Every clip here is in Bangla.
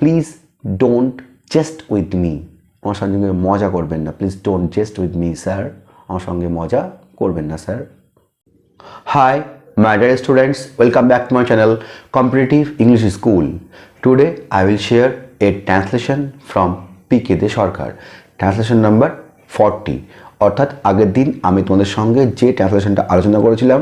Please don't jest with me আমার সঙ্গে মজা করবেন না। Please don't jest with me sir আমার সঙ্গে মজা করবেন না sir Hi, my dear students, welcome back to my channel Competitive English School. Today I will share a translation from PK De Sarkar. Translation number forty অর্থাৎ আগের দিন আমি তোমাদের সঙ্গে যে ট্রান্সলেশনটা আলোচনা করেছিলাম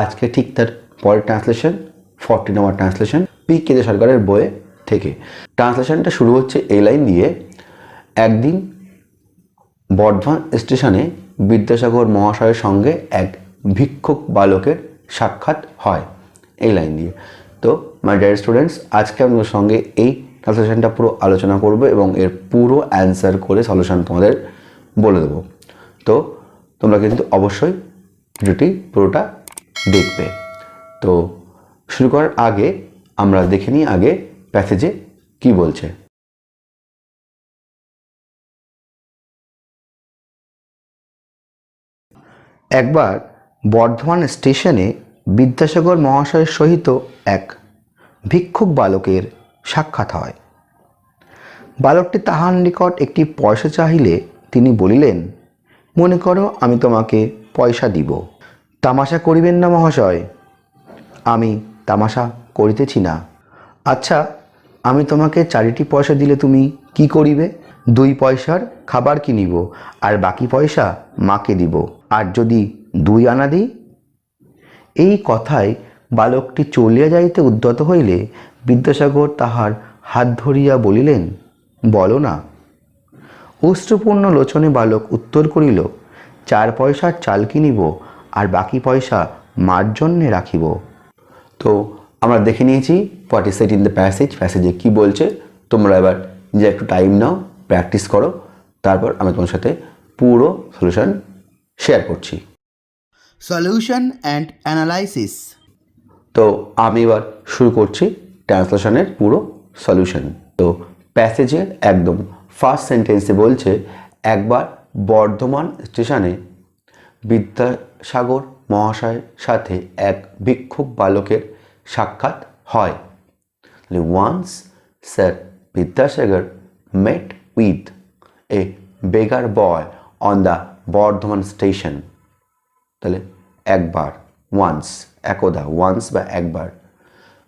আজকে ঠিক তার পরের translation forty number translation P K De সরকারের বইয়ে থেকে। ট্রান্সলেশনটা শুরু হচ্ছে এই লাইন দিয়ে। একদিন বর্ধমান স্টেশনে বিদ্যাসাগর মহাশয়ের সঙ্গে এক ভিক্ষুক বালকের সাক্ষাৎ হয় এই লাইন দিয়ে। তো মাই ডিয়ার স্টুডেন্টস আজকে আমি সঙ্গে এই ট্রান্সলেশনটা পুরো আলোচনা করব এবং এর পুরো অ্যান্সার করে সলিউশন তোমাদের বলে দেবো। তো, তোমরা কিন্তু অবশ্যই ভিডিওটি পুরোটা দেখবে। তো, শুরু করার আগে আমরা দেখে নিই আগে প্যাসেজে কি বলছে? একবার বর্ধমান স্টেশনে বিদ্যাসাগর মহাশয়ের সহিত এক ভিক্ষুক বালকের সাক্ষাৎ হয়। বালকটি তাহার নিকট একটি পয়সা চাহিলে তিনি বলিলেন, মনে করো আমি তোমাকে পয়সা দিব। তামাশা করিবেন না মহাশয়। আমি তামাশা করিতেছি না। আচ্ছা আমি তোমাকে চারিটি পয়সা দিলে তুমি কি করিবে? দুই পয়সার খাবার কিনিব আর বাকি পয়সা মাকে দিব। আর যদি দুই আনা দিই? এই কথায় বালকটি চলিয়া যাইতে উদ্যত হইলে বিদ্যাসাগর তাহার হাত ধরিয়া বলিলেন, বলো না। অশ্রুপূর্ণ লোচনে বালক উত্তর করিল, চার পয়সার চাল কিনিব আর বাকি পয়সা মার জন্যে রাখিব। তো আমরা দেখে নিয়েছি what is said in the passage প্যাসেজে কী বলছে? তোমরা এবার যে একটু টাইম নাও প্র্যাকটিস করো তারপর আমি তোমার সাথে পুরো সলিউশন শেয়ার করছি। সলিউশন অ্যান্ড অ্যানালাইসিস তো আমি এবার শুরু করছি ট্রান্সলেশনের পুরো সলিউশন তো প্যাসেজের একদম ফার্স্ট সেন্টেন্সে বলছে একবার বর্ধমান স্টেশনে বিদ্যাসাগর মহাশয়ের সাথে এক ভিক্ষুক বালকের সাক্ষাৎ হয়। Once sir Vidyasagar met with a beggar boy on the Bardhaman station তাহলে একবার ওয়ান্স একদা ওয়ান্স বা একবার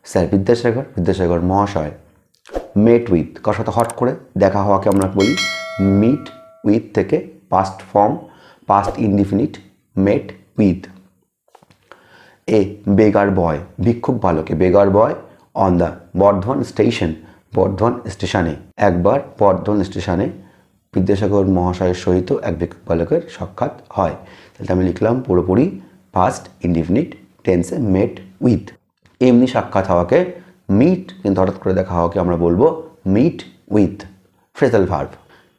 স্যার বিদ্যাসাগর বিদ্যাসাগর মহাশয় মেট উইথ কার সাথে হট করে দেখা হওয়াকে আমরা বলি মিট উইথ থেকে past form past indefinite met with a beggar boy ভিক্ষুক বালকে beggar boy on the Bardhaman station Bardhaman স্টেশনে একবার বর্ধমান স্টেশনে বিদ্যাসাগর মহাশয়ের সহিত এক বালকের সাক্ষাৎ হয়। তাহলে আমি লিখলাম পুরোপুরি পাস্ট ইনডিফিনিট টেন্সে মেট উইথ এমনি সাক্ষাৎ হওয়াকে মিট কিন্তু হঠাৎ করে দেখা হওয়াকে আমরা বলব মিট উইথ ফ্রেজাল ভার্ভ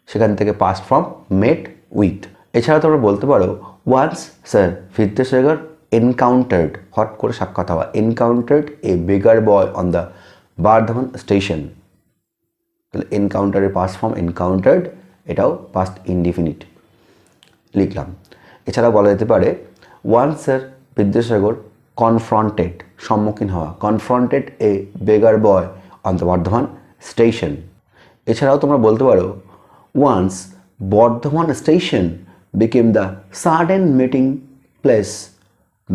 সেখান থেকে পাস্ট ফর্ম মেট উইথ এছাড়া তোমরা বলতে পারো ওয়ান্স স্যার বিদ্যাসাগর এনকাউন্টার্ড হট করে সাক্ষাৎ হওয়া encountered a beggar boy on the Bardhaman station তাহলে এনকাউন্টারের পাস্ট ফর্ম এনকাউন্টার্ড এটাও পাস্ট ইনডিফিনিট লিখলাম। এছাড়া বলা যেতে পারে ওয়ান স্যার বিদ্যাসাগর কনফ্রন্টেড সম্মুখীন হওয়া confronted a beggar boy on the Bardhaman station এছাড়াও তোমরা বলতে পারো once Bardhaman station became the sudden meeting place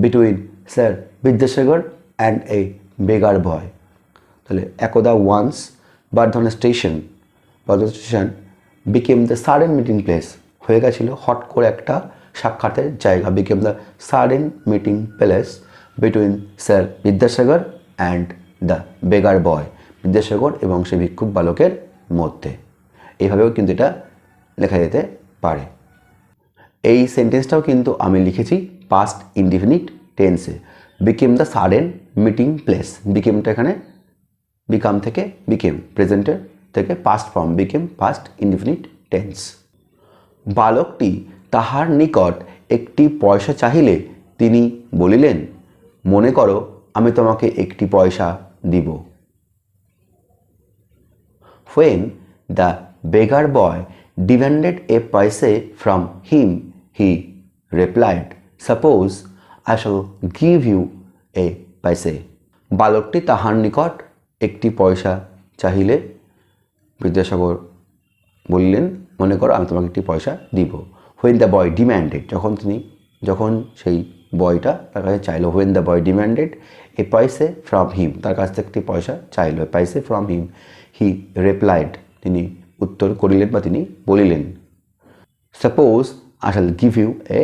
between sir Vidyasagar and a beggar boy তাহলে একদা once Bardhaman station Bardhaman station became the sudden meeting place হয়ে গেছিল হট করে একটা সাক্ষাতের জায়গা became the sudden meeting place between sir Vidyasagar and the beggar boy Vidyasagar এবং সেই ভিক্ষুক বালকের মধ্যে। এইভাবেও কিন্তু এটা লেখা যেতে পারে। এই সেন্টেন্সটাও কিন্তু আমি লিখেছি। পাস্ট ইনডিফিনিট টেন্সে became the sudden meeting place বিকেমটা এখানে বিকাম থেকে বিকেম প্রেজেন্টের থেকে past form became past indefinite tense বালকটি তাহার নিকট একটি পয়সা চাহিলে তিনি বলিলেন মনে করো আমি তোমাকে একটি পয়সা দিব। When the beggar boy demanded a paise from him, he replied, Suppose I shall give you a paise. বালকটি তাহার নিকট একটি পয়সা চাহিলে বিদ্যাসাগর বললেন, মনে করো আমি তোমাকে একটি পয়সা দিব হোয়েন দ্য বয় ডিম্যান্ডেড যখন তিনি, যখন সেই বয়টা তার কাছে চাইলো when the boy demanded a paise from him তার কাছ থেকে একটি পয়সা চাইলো এ পয়সে ফ্রম হিম হি রিপ্লাইড তিনি উত্তর করিলেন বা তিনি বলিলেন suppose I shall give you a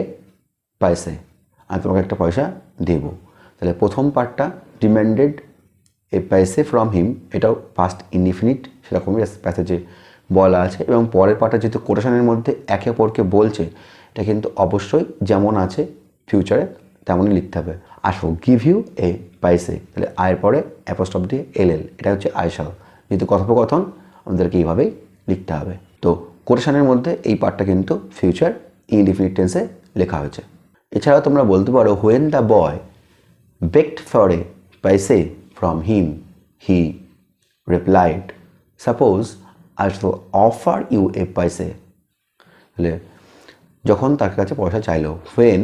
paise আমি তোমাকে একটা পয়সা দেব। তাহলে প্রথম পার্টটা ডিম্যান্ডেড এ পয়সে ফ্রম হিম এটাও ফার্স্ট ইনডিফিনিট সেরকমই প্যাসেজে বলা আছে। এবং পরের পার্টটা যেহেতু কোটেশনের মধ্যে একে অপরকে বলছে, এটা কিন্তু অবশ্যই যেমন আছে ফিউচারে তেমনই লিখতে হবে। আসো গিভ ইউ এ পাইসে তাহলে আয়ের পরে অ্যাপোস্টপ দিয়ে এল এল এটা হচ্ছে আয়সাল যেহেতু কথোপকথন, আমাদেরকে এইভাবেই লিখতে হবে। তো কোটেশনের মধ্যে এই পার্টটা কিন্তু ফিউচার ইনডিফিনিট টেন্সে লেখা হয়েছে। এছাড়াও তোমরা বলতে পারো when the boy begged for a paise from him he replied, suppose I shall offer you a paise তাহলে যখন তার কাছে পয়সা চাইলো when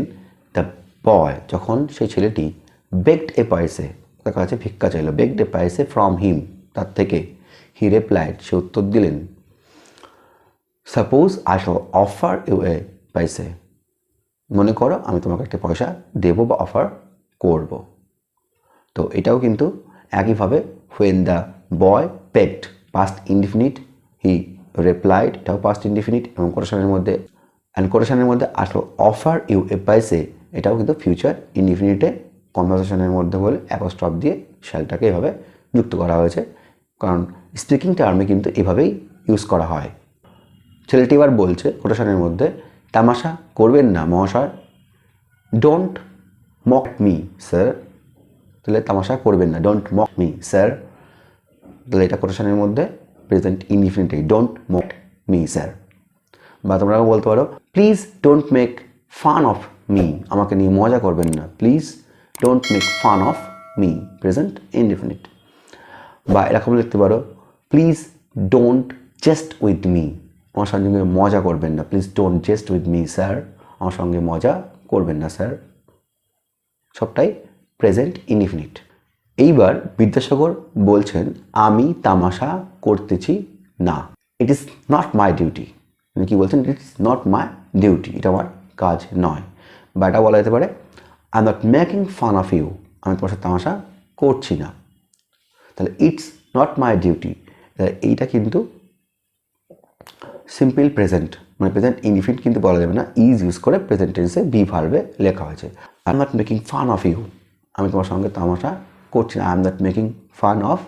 দ্য বয় যখন সেই ছেলেটি বেকড এ পাইসে তার কাছে ভিক্ষা চাইলো baked A pice from him তার থেকে হি রিপ্লাইড সে উত্তর দিলেন suppose I shall offer you a paise মনে করো আমি তোমাকে একটা পয়সা দেবো বা অফার করব। তো এটাও কিন্তু একইভাবে when the boy পেক্ট past indefinite he replied এটাও পাস্ট ইনডিফিনিট এবং কোরেশনের মধ্যে অ্যান্ড কোরেশনের মধ্যে আসলো অফার ইউ এ পাইসে এটাও কিন্তু ফিউচার ইনডিফিনিটে কনভারসেশনের মধ্যে বলে অ্যাপোস্টপ দিয়ে শ্যালটাকে এভাবে যুক্ত করা হয়েছে। কারণ স্পিকিং টার্মে কিন্তু এভাবেই ইউজ করা হয়। ছেলেটি এবার বলছে কোটেশনের মধ্যে তামাশা করবেন না, মহাশয়। ডোন্ট মক মি স্যার তাহলে তামাশা করবেন না। ডোন্ট মক মি স্যার তাহলে এটা কোটেশনের মধ্যে present indefinitely don't mock me sir বা তোমরা বলতে পারো please don't make fun of me আমাকে নিয়ে মজা করবেন না। Please don't make fun of me present indefinite বা এরকম লিখতে পারো please don't jest with me আমার সঙ্গে মজা করবেন না। Please don't jest with me sir আমার সঙ্গে মজা করবেন না স্যার সবটাই প্রেজেন্ট ইনডিফিনিট এইবার বিদ্যাসাগর বলছেন, আমি তামাশা করতেছি না। It is not my duty কি বলছেন? It is not my duty এটা আমার কাজ নয়। বা এটা বলা যেতে পারে I am not making fun of you আমি তোমার সাথে তামাশা করছি না। তাহলে ইটস নট মাই ডিউটি এইটা কিন্তু সিম্পল প্রেজেন্ট মানে প্রেজেন্ট ইনডিফিনিট কিন্তু বলা যাবে না ইজ ইউজ করে প্রেজেন্ট টেন্সে বি ভার্বে লেখা হয়েছে। I am not making fun of you আমি তোমার সঙ্গে তামাশা করছি না। I am not making fun of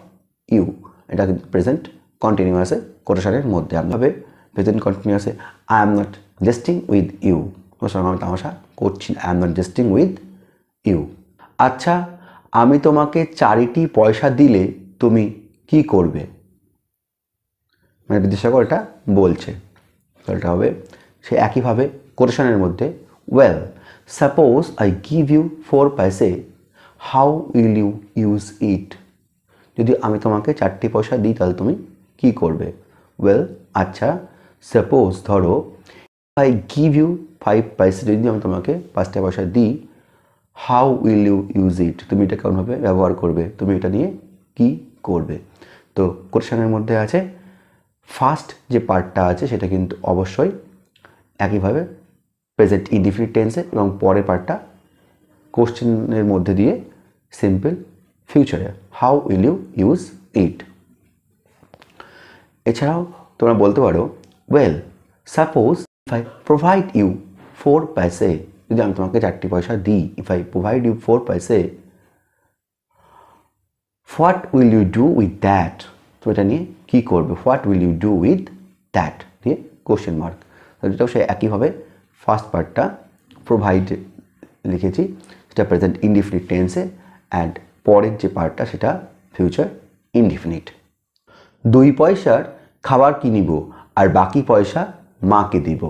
you এটা কিন্তু প্রেজেন্ট কন্টিনিউয়াসে কোটেশনের মধ্যে। আমভাবে present কন্টিনিউয়াসে I am not jesting with you তোমার সঙ্গে আমি তামাশা করছি না। I am not jesting with you আচ্ছা আমি তোমাকে চারিটি পয়সা দিলে তুমি কি করবে? মানে বিদ্যাসাগর এটা বলছে এটা হবে সে একইভাবে কোটেশনের মধ্যে well suppose I give you four paise how will you use it যদি আমি তোমাকে চারটি পয়সা দিই, তাহলে তুমি কি করবে? ওয়েল আচ্ছা সাপোজ ধরো আই গিভ ইউ ফাইভ পয়সা যদি আমি তোমাকে পাঁচটা পয়সা দিই how will you use it তুমি এটা কেমনভাবে ব্যবহার করবে? তুমি এটা নিয়ে কি করবে? তো কোশ্চেনের মধ্যে আছে ফার্স্ট যে পার্টটা আছে সেটা কিন্তু অবশ্যই একইভাবে প্রেজেন্ট ইনডিফিনিট টেন্সে এবং পরের পার্টটা কোশ্চেনের মধ্যে দিয়ে সিম্পল ফিউচারে how will you use it এছাড়াও তোমরা বলতে পারো well suppose if I provide you four paise যদি আমি তোমাকে চারটি পয়সা দিই if I provide you four paise what will you do with that তো এটা নিয়ে কী করবে? What will you do with that দিয়ে কোশ্চেন মার্ক এটাও সে একইভাবে ফার্স্ট পার্টটা প্রোভাইড লিখেছি। সেটা প্রেজেন্ট ইনডিফিনিট টেন্সে অ্যান্ড পরের যে পার্টটা সেটা ফিউচার ইনডিফিনিট দুই পয়সার খাবার কিনিব আর বাকি পয়সা মাকে দিব।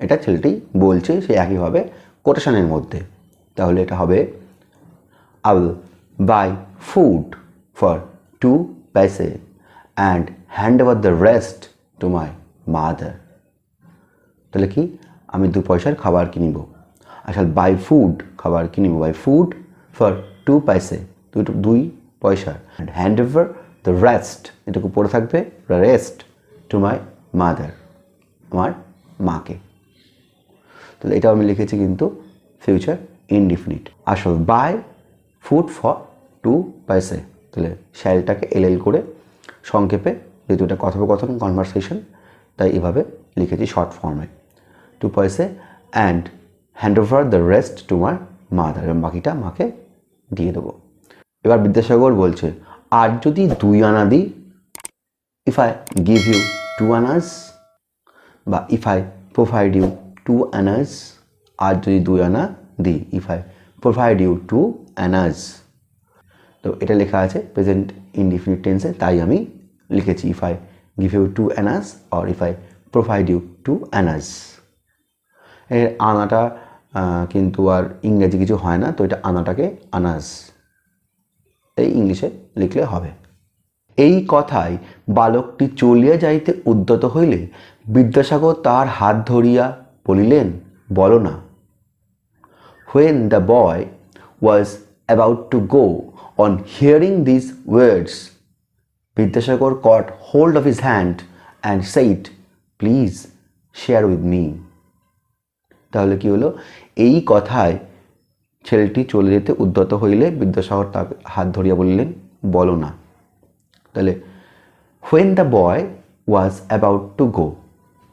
এটা ছেলেটি বলছে, সে একইভাবে কোটেশনের মধ্যে। তাহলে এটা হবে will buy food for two paise and hand over the rest to my mother. তাহলে কি? আমি দু পয়সার খাবার কিনিব আই শাল বাই ফুড খাবার কিনিব buy food for two paise দুই দুই পয়সার and hand over the rest এটুকু পড়ে থাকবে রেস্ট টু মাই মাদার আমার মাকে। তাহলে এটাও আমি লিখেছি কিন্তু future indefinite I shall buy food for two paise তাহলে শ্যালটাকে এল এল করে সংক্ষেপে যেহেতু এটা কথোপকথন কনভারসেশন তাই এভাবে লিখেছি শর্ট ফর্মে two paise and hand over the rest to my mother এবং বাকিটা মাকে দিয়ে দেবো। এবার বিদ্যাসাগর বলছে, আর যদি দুই আনা দিই if I give you two annas বা if I provide you two annas আর যদি দুই আনা দিই if I provide you two annas তো এটা লেখা আছে প্রেজেন্ট ইনডিফিনিট টেন্সে তাই আমি লিখেছি if I give you two annas or if I provide you two annas এর আনাটা কিন্তু আর ইংরেজি কিছু হয় না, তো এটা আনাটাকে আনাস। এই ইংলিশে লিখলে হবে। এই কথায় বালকটি চলিয়া যাইতে উদ্যত হইলে বিদ্যাসাগর তার হাত ধরিয়া বলিলেন, বলো না। When the boy was about to go on hearing this words Vidyasagar caught hold of his hand and said please share with me তাহলে কি হলো? এই কথায় ছেলেটি চলে যেতে উদ্যত হইলে বিদ্যাসাগর তাকে হাত ধরিয়া বললেন, বলো না। তাহলে when the boy was about to go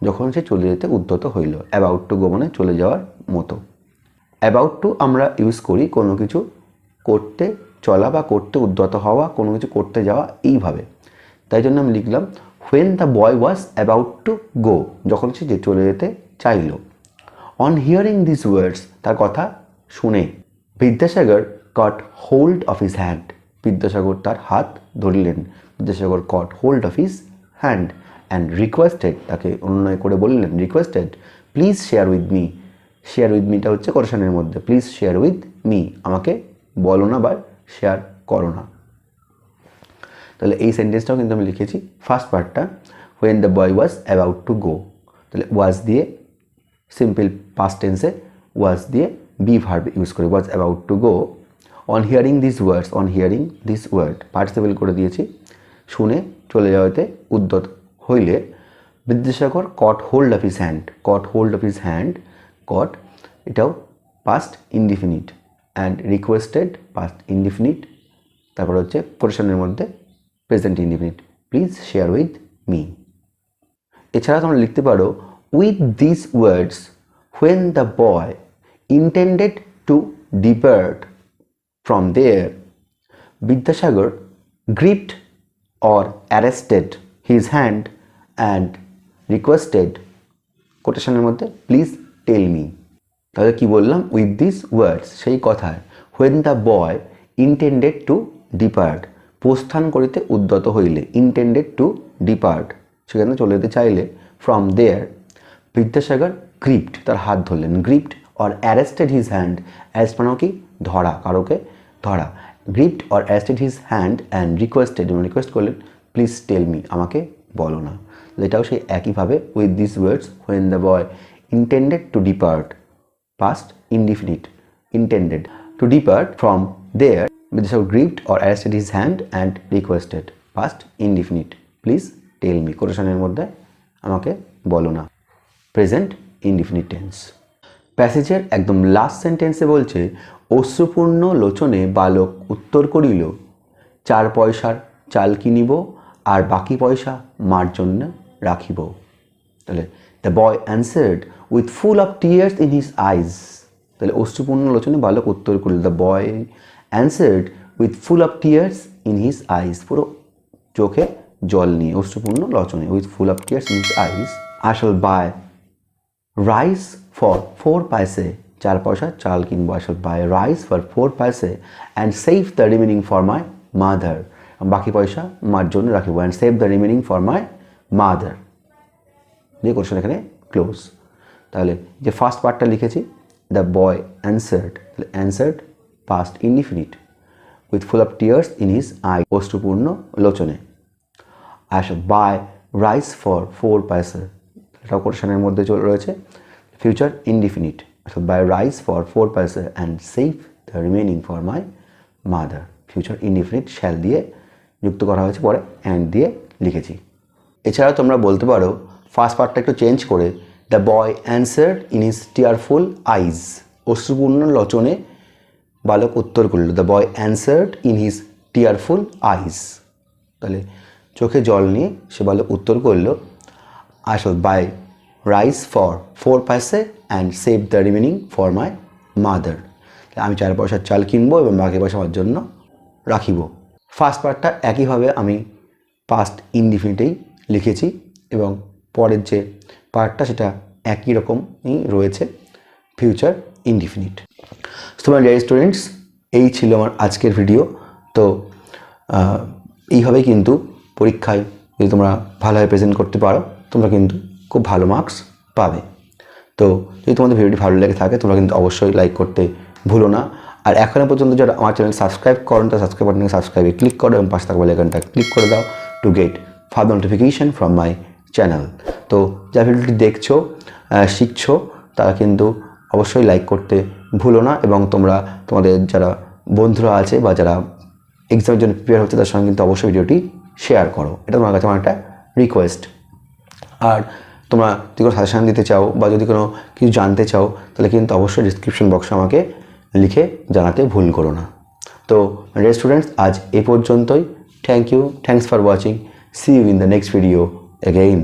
যখন সে চলে যেতে উদ্যত হইল অ্যাবাউট টু গো মানে চলে যাওয়ার মতো। অ্যাবাউট টু আমরা ইউজ করি কোনো কিছু করতে, চলা বা করতে উদ্যত হওয়া, কোনো কিছু করতে যাওয়া, এইভাবে। তাই জন্য আমি লিখলাম when the boy was about to go যখন সে যে চলে যেতে চাইল। অন হিয়ারিং দিস ওয়ার্ডস তার কথা শুনে Vidyasagar caught hold of his hand Vidyasagar তার হাত ধরলেন। Vidyasagar caught hold of his hand and requested তাকে অনুনয় করে বললেন requested please share with me share with মিটা হচ্ছে কোরেশনের মধ্যে। প্লিজ শেয়ার উইথ মি আমাকে বলো না বা শেয়ার করো না। তাহলে এই সেন্টেন্সটাও কিন্তু আমি লিখেছি। ফার্স্ট পার্টটা when the boy was about to go তাহলে ওয়াজ দিয়ে সিম্পল পাস্ট টেন্সে ওয়াজ দিয়ে বি ভার্ব ইউজ করে was about to go on hearing this words on hearing this word participle করে দিয়েছি। শুনে চলে যাওয়াতে উদ্যত হইলে Vidyasagar caught hold of his hand caught hold of his hand caught এটাও past indefinite and requested past indefinite তারপর হচ্ছে কোরেশনের মধ্যে present indefinite please share with me এছাড়া তোমরা লিখতে পারো with this words when the boy intended to depart from there Vidyasagar gripped or arrested his hand and requested কোটেশনের মধ্যে প্লিজ টেল মি তাহলে কি বললাম? উইথ দিস ওয়ার্ডস সেই কথায় when the boy intended to depart প্রস্থান করিতে উদ্যত হইলে ইন্টেন্ডেড টু ডিপার্ট সেখানে চলে যেতে চাইলে ফ্রম দেয়ার বিদ্যাসাগর গ্রিপ্ট তার হাত ধরলেন gripped or arrested his hand arrest মানেও কি? ধরা, কারোকে ধরা। Gripped or arrested his hand and requested এবং রিকোয়েস্ট করলেন প্লিজ টেল মি আমাকে বলো না। এটাও সেই একইভাবে with this words when the boy intended to depart past indefinite intended to depart from there Vidyashagar grieved or arrested his hand and requested, past indefinite. Please tell me. কোরেশনের মধ্যে আমাকে বলো না। প্রেজেন্ট ইনডিফিনিট টেন্স প্যাসেজের একদম লাস্ট সেন্টেন্সে বলছে, অশ্রুপূর্ণ লোচনে বালক উত্তর করিল, চার পয়সার চাল কিনিব আর বাকি পয়সা মার জন্য রাখিব। তাহলে the boy answered with full of tears in his eyes তাহলে অশ্রুপূর্ণ লোচনে বালক উত্তর করিল the boy answered with full of tears in his eyes পুরো চোখে জল নিয়ে, অশ্রুপূর্ণ লোচনে with full of tears in his eyes I shall buy rice for four paise চার পয়সা, চাল কিনবো, I shall buy rice for four paise and save the remaining for my mother বাকি পয়সা মার জন্য রাখিব and save the remaining for my mother দিয়ে কোশ্চেন এখানে ক্লোজ তাহলে যে ফার্স্ট পার্টটা লিখেছি দ্য বয় অ্যান্সার্ড তাহলে answered past indefinite with full of tears in his eye অষ্টপূর্ণ লোচনে I shall buy rice for four paisa এটাও কোশ্চেনের মধ্যে চলে, রয়েছে ফিউচার ইনডিফিনিট অর্থাৎ buy rice for four paisa and save the remaining for my mother future indefinite shall দিয়ে যুক্ত করা হয়েছে পরে অ্যান্ড দিয়ে লিখেছি। এছাড়া তোমরা বলতে পারো ফার্স্ট পার্টটা একটু চেঞ্জ করে the boy answer in his tearful eyes অশ্রুপূর্ণ লচনে বালক উত্তর করল the boy answered in his tearful eyes তাহলে চোখে জল নিয়ে সে বালক উত্তর করল I shall buy rice for four paise and save the remaining for my mother আমি চার পয়সার চাল কিনবো এবং বাকি পয়সা আমার জন্য রাখিব। ফার্স্ট পার্টটা একইভাবে আমি পাস্ট ইনডিফিনিটেই লিখেছি এবং পরের যে পার্টটা সেটা একই রকমই রয়েছে। ফিউচার ইনডিফিনিট তোমরা ডিয়ার স্টুডেন্টস এই ছিল আমার আজকের ভিডিও তো আহ, এইভাবেই কিন্তু পরীক্ষায় যদি তোমরা ভালোভাবে প্রেজেন্ট করতে পারো তোমরা কিন্তু খুব ভালো মার্কস পাবে। তো যদি তোমাদের ভিডিওটি ভালো লেগে থাকে তোমরা কিন্তু অবশ্যই লাইক করতে ভুলো না। আর এখনও পর্যন্ত যারা আমার চ্যানেল সাবস্ক্রাইব করেন তো সাবস্ক্রাইব বাটনে সাবস্ক্রাইবে ক্লিক করো এবং পাশে থাকা বেলাইকনটা ক্লিক করে দাও to get further notification from my channel তো যা ভিডিওটি দেখছ শিখছো তারা কিন্তু অবশ্যই লাইক করতে ভুলো না এবং তোমরা তোমাদের যারা বন্ধুরা আছে বা যারা এক্সামের জন্য প্রিপেয়ার হচ্ছে তার সঙ্গে কিন্তু অবশ্যই ভিডিওটি শেয়ার করো। এটা তোমার কাছে আমার একটা রিকোয়েস্ট আর তোমরা যদি কোনো সাজেশান দিতে চাও বা যদি কোনো কিছু জানতে চাও, তাহলে কিন্তু অবশ্যই ডিসক্রিপশন বক্সে আমাকে লিখে জানাতে ভুল করো না। তো রে স্টুডেন্টস আজ এ পর্যন্তই। Thank you thanks for watching see you in the next video again